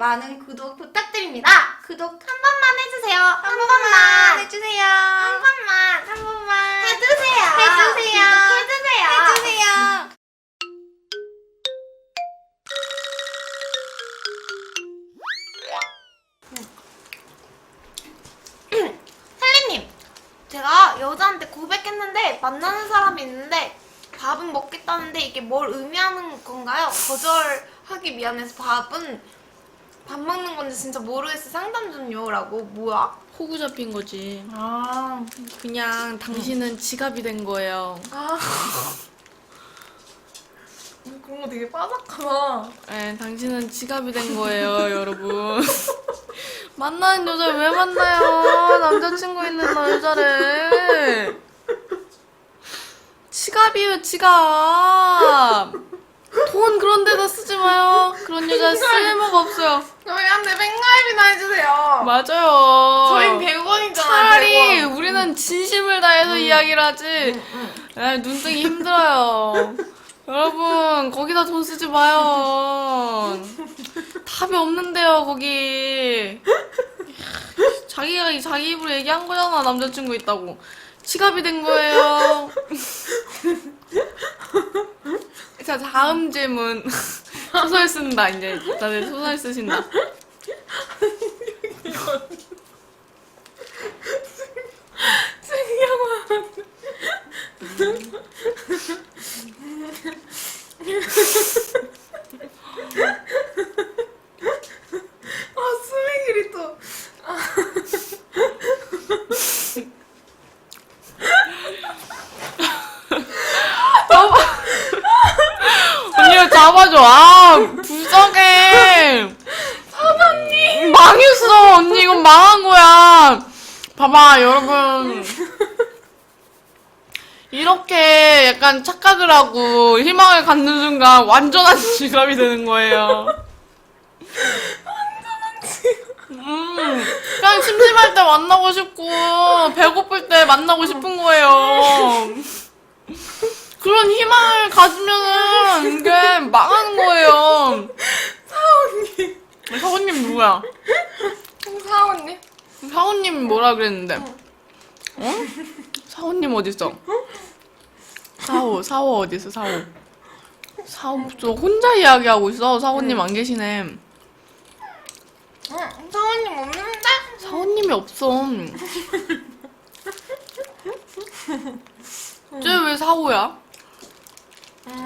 많은 구독 부탁드립니다. 구독 한 번만 해주세요. 한, 번만 해주세요. 한 번만, 한 번만 해주세요. 해주세요. 해주세요. 해주세요. 헬리님, 제가 여자한테 고백했는데 만나는 사람이 있는데 밥은 먹겠다는데 이게 뭘 의미하는 건가요? 거절하기 미안해서 밥은 밥 먹는 건지 진짜 모르겠어 상담 좀요라고 뭐야? 호구 잡힌 거지. 아, 그냥 당신은 지갑이 된 거예요. 아. 그런 거 되게 빠삭하다. 네, 당신은 지갑이 된 거예요, 여러분. 만나는 여자 왜 만나요? 남자친구 있는 여자를. 지갑이에요, 지갑. 돈 그런 데다 쓰지 마요. 그런 여자 쓸모가 없어요. 저희한테 백가입이나 해주세요. 맞아요. 저희 100원이잖아요. 차라리 우리는 진심을 다해서 이야기를 하지. 에, 눈뜨기 힘들어요. 여러분, 거기다 돈 쓰지 마요. 답이 없는데요, 거기. 자기가 자기 입으로 얘기한 거잖아, 남자친구 있다고. 지갑이 된 거예요. 자, 다음 질문. 소설 쓴다, 이제. 다들 소설 쓰신다. 아, 수미길이 또. 언니가 잡아줘. 아, 불쌍해. 사장님. 망했어. 언니, 이건 망한 거야. 봐봐, 여러분. 이렇게 약간 착각을 하고 희망을 갖는 순간 완전한 지갑이 되는 거예요. 음, 그냥 심심할 때 만나고 싶고, 배고플 때 만나고 싶은 거예요. 그런 희망을 가지면은 이게 망하는 거예요. 사원님. 사원님 누구야? 사원님? 사원님 뭐라 그랬는데? 어? 사원님 어딨어? 사오, 사오 어딨어, 사오? 사오, 저 혼자 이야기하고 있어. 사원님 안 계시네. 응, 사원님 없는데? 사원님이 없어. 쟤왜 사오야?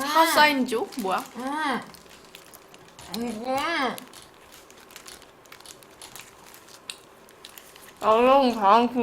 사 사인조? 뭐야? 응. 이거. 아영 방구.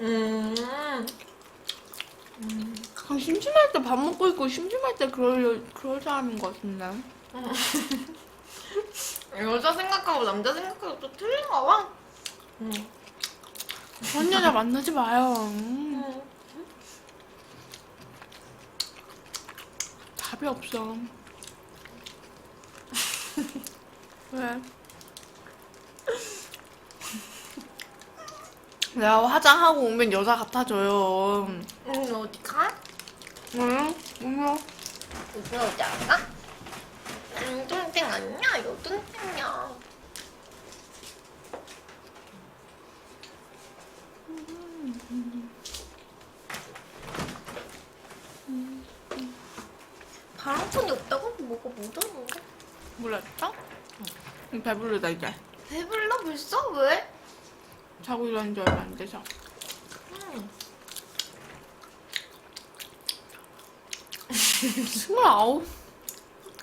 음. 그냥 심심할 때 밥 먹고 있고 심심할 때 그럴 그럴 사람인 것 같은데. 여자 생각하고 남자 생각하고 또 틀린가 봐. 응. 그런 여자 만나지 마요. 음, 답이 없어. 왜? 내가 화장하고 오면 여자 같아져요. 응, 어디 가? 응? 뭐야? 어디 어디 안 가? 응, 똥땡 아니야? 똥땡이야. 바람콘이 없다고? 뭐가 묻었는데? 몰랐어? 응. 배부르다 이제. 배불러 벌써? 왜? 자고 일어난 지 얼마 안 돼서. 응. 스물아홉?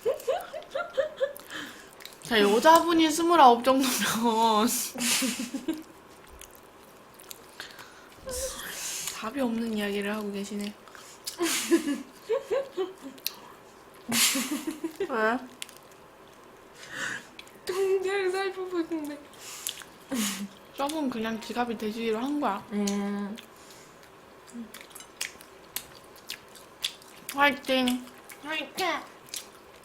자, 여자분이 스물아홉 정도면. 답이 없는 이야기를 하고 계시네. 왜? 살펴보고 있는데. 저분 그냥 지갑이 되시기로 한 거야. 음. 화이팅. 화이팅!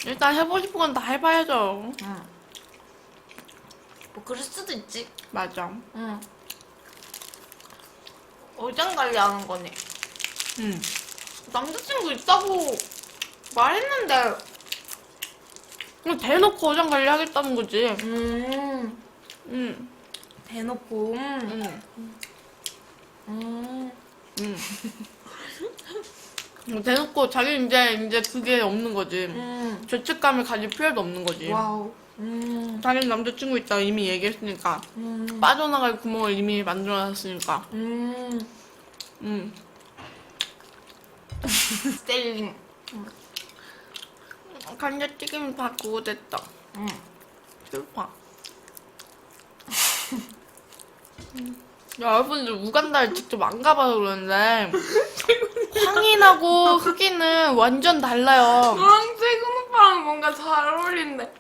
일단 해보고 싶은 건 다 해봐야죠. 응. 뭐 그럴 수도 있지. 맞아. 응. 어장 관리하는 거네. 응. 남자친구 있다고 말했는데. 그냥 대놓고 어장 관리 하겠다는 거지. 음. 응, 대놓고. 음. 응, 음. 응. 뭐 대놓고 자기 이제 이제 그게 없는 거지. 음. 죄책감을 가질 필요도 없는 거지. 와우. 음. 자기는 남자친구 있다 이미 얘기했으니까 음. 빠져나갈 구멍을 이미 만들어놨으니까. 음. 응. 스텔링. 감자튀김 다 됐다. 음. 슬퍼. 야, 여러분들 우간다를 직접 안 가봐서 그러는데 황인하고 흑인은 완전 달라요. 너랑 최근 오빠랑 뭔가 잘 어울린대.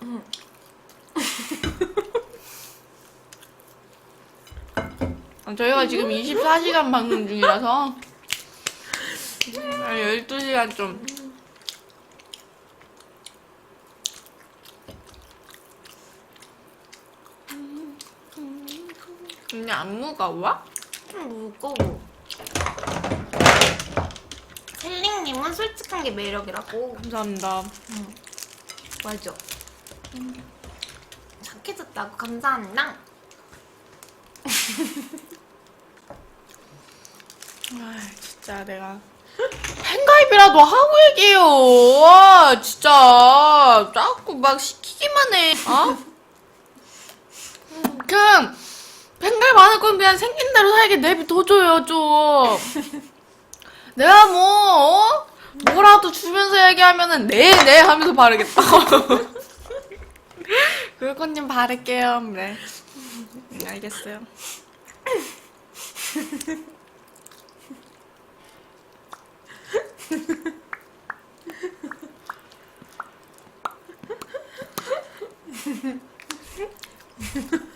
아, 저희가 지금 24시간 방송 중이라서 12시간 좀 그냥 안 무거워? 좀 무거워. 셀링님은 솔직한 게 매력이라고. 감사합니다. 맞아. 착해졌다고 감사합니다. 아 진짜 내가 팬가입이라도 하고 얘기해요. 아, 진짜 자꾸 막 시키기만 해. 어? 그냥 안할건 그냥 생긴 대로 살게 내비둬줘요 좀. 내가 뭐 어? 뭐라도 주면서 얘기하면은 네네 하면서 바르겠다. 그걸님 바를게요. 네. 음, 알겠어요.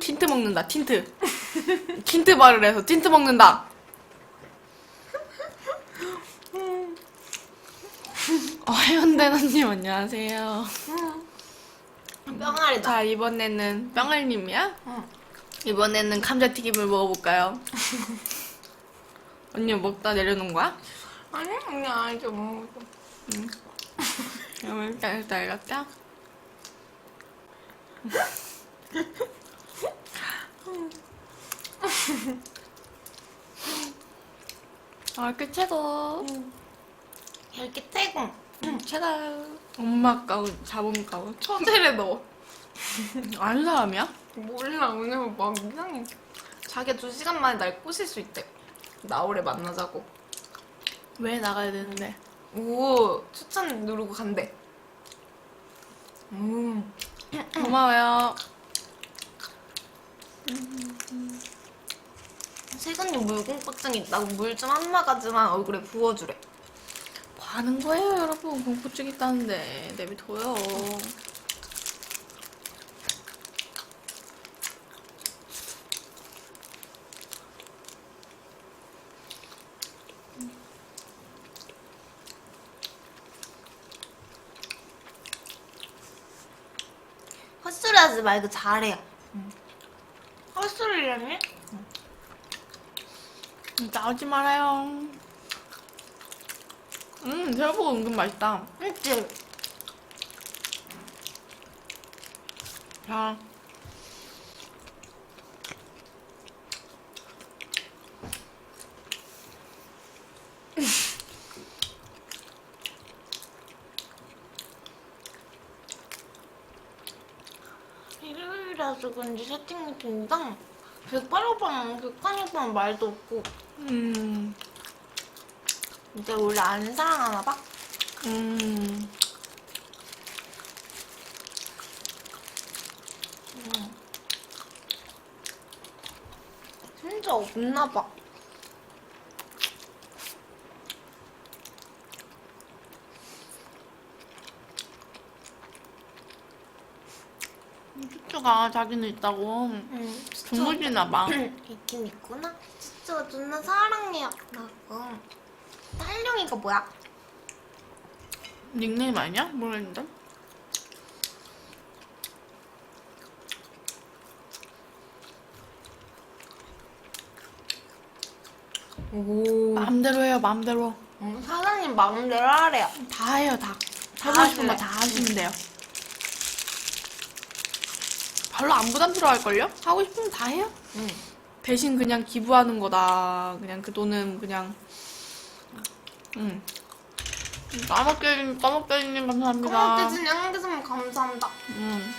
틴트 먹는다 틴트 틴트 바를 해서 틴트 먹는다 어, 해운대너님 안녕하세요 뿅아리다. 자 이번에는 뿅알님이야? 응. 이번에는 감자튀김을 먹어볼까요? 언니 먹다 내려놓은 거야? 아니, 그냥 이제 뭐. 그러면 일단 일단 알겠다 아, 이렇게 최고. 이렇게. 최고. 엄마 가고 자본 가고. 처제래 너. 아는 사람이야? 몰라, 오늘 막 이상해. 자기가 두 시간 만에 날 꼬실 수 있대. 나오래 만나자고. 왜 나가야 되는데? 오, 추천 누르고 간대. 음. 고마워요. 세근님 물공포증 있다고 물 좀 한 마가지만 얼굴에 부어주래. 뭐 하는 거예요, 여러분? 공포증 있다는데. 내비둬요. 헛소리 하지 말고 잘해. 헛소리라니? 나오지 말아요. 음, 새우버거 은근 맛있다. 그치? 자. 일요일이라서 그런지 채팅이 굉장 백발 오빠랑 백환 오빠는 말도 없고 음, 이제 원래 안 사랑하나 봐? 음. 진짜 없나 봐. 쭈쭈가 자기는 있다고 응. 둥글이나 봐. 느낌 있구나. 진짜 누나 사랑해요. 라고. 딸룡이가 뭐야? 닉네임 아니야? 모르겠는데. 오. 마음대로 해요, 마음대로. 음, 사장님 마음대로 하래요. 다 해요, 다. 하고 싶은 거 다 하시면 돼요. 별로 안 부담스러워할걸요? 하고 거다 해요. 응. 대신 그냥 기부하는 거다. 그냥 그 돈은 그냥, 음. 까먹게님, 까먹게님 감사합니다. 꼬막대진 양계선 감사합니다. 음.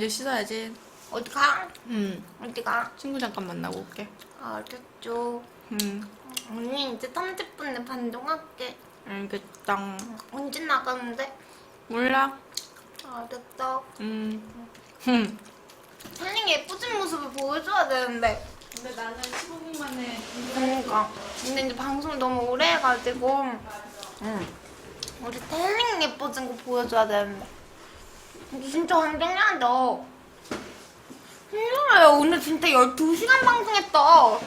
이제 씻어야지. 어디 가? 음. 어디 가? 친구 잠깐 만나고 올게. 알겠죠. 음. 언니 이제 30분에 반동할게. 알겠다. 언제 나가는데? 몰라. 알겠다. 음. 흠. 찰링 예쁘진 모습을 보여줘야 되는데. 근데 나는 15분 만에 그러니까. 근데 이제 방송 너무 오래 해가지고. 응. 우리 텔링 예뻐진 거 보여줘야 되는데. 진짜 환경이한다. 힘들어요. 오늘 진짜 12시간 방송했다.